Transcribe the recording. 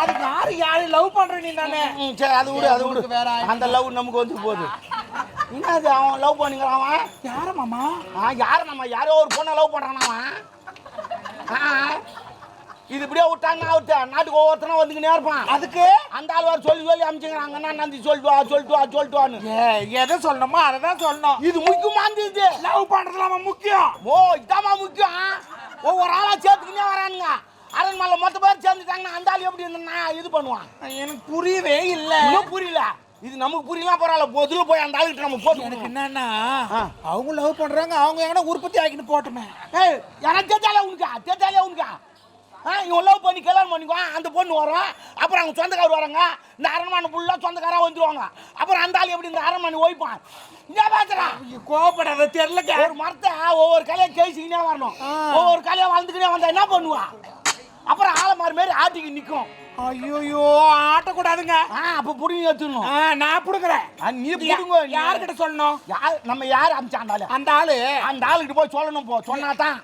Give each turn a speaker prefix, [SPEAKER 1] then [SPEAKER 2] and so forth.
[SPEAKER 1] அதுக்கு யாரு யாரு லவ் பண்ற நீ தானே?
[SPEAKER 2] சரி அது விடு அது விடு.
[SPEAKER 1] வேற.
[SPEAKER 2] அந்த லவ் நமக்கு வந்து போகுது. என்னது அவன் லவ் பண்ணிக்கிறான் அவன்?
[SPEAKER 1] யார மாமா?
[SPEAKER 2] ஆ யார் நம்ம யாரோ ஒரு பொண்ணை லவ் பண்ணுறான் அவன்? ஆ இது இப்படியே விட்டாங்க அவர்கிட்ட. நாட்டுக்கு ஒவ்வொருத்தனும் வந்துக்கினே இருப்பான்.
[SPEAKER 1] அதுக்கு?
[SPEAKER 2] அந்த ஆள் வர சொல்லி சொல்லி அமிச்சுங்கிறாங்கன்னா நந்தி சொல்லிட்டு வா சொல்லிட்டு வா சொல்லிட்டு வான்னு
[SPEAKER 1] எதை சொல்லணுமோ அதை தான் சொல்லணும்.
[SPEAKER 2] இது முக்கியமானது இது
[SPEAKER 1] லவ் பண்றதுலாமா முக்கியம்.
[SPEAKER 2] ஓ இதாம்மா முக்கியம். ஒவ்வொரு ஆளா சேர்த்துக்கினே வரானுங்க. அரண்மனை மொத்த பேர் சேர்ந்துட்டாங்கன்னா அந்த ஆள் எப்படி இருந்தா இது பண்ணுவான்?
[SPEAKER 1] எனக்கு புரியவே இல்ல.
[SPEAKER 2] இன்னும் புரியல. இது நமக்கு புரியலாம் பரவாயில்ல. பொதுல போய் அந்த ஆளுகிட்ட நம்ம போட்டு
[SPEAKER 1] எனக்கு என்னன்னா. அவங்க லவ் பண்றாங்க அவங்க எங்கன்னா உற்பத்தி ஆக்கின்னு போட்டுமே.
[SPEAKER 2] ஏய் எனக்கு தெரிஞ்சாலே உனக்கா? தெரிஞ்சாலே உனக்கா? ஆ இவன் லவ் பண்ணி கல்யாணம் பண்ணிக்குவான் அந்த பொண்ணு வரும். அப்புறம் அவங்க சொந்தக்காரர் வராங்க. இந்த அரண்மனை ஃபுல்லாக சொந்தக்காரா வந்துருவாங்க. அப்புறம் அந்த ஆள் எப்படி இந்த அரண்மனை ஓய்ப்பான்? இங்கே பேசுறான்
[SPEAKER 1] கோவப்படாத தெரியலக்க.
[SPEAKER 2] ஒரு மரத்தை ஒவ்வொரு கலையை கேசிக்கினே வரணும். ஒவ்வொரு கலையை வளர்ந்துக்கினே வந்தா என்ன பண்ணுவான் அப்புறம் ஆலமாரி மாரி ஆட்டிக்கு நிற்கும்
[SPEAKER 1] ஐயோ ஆட்டக்கூடாதுங்க.
[SPEAKER 2] ஆ அப்போ புடிங்கி
[SPEAKER 1] ஆ, நான் புடுங்குறேன்.
[SPEAKER 2] நீ புடுங்க நீ.
[SPEAKER 1] யார்கிட்ட சொல்லணும்?
[SPEAKER 2] யார் நம்ம யார் அமிச்சாண்டாலும்
[SPEAKER 1] அந்த ஆளு?
[SPEAKER 2] அந்த ஆளுகிட்ட போய் சொல்லணும் போ. சொன்னா தான்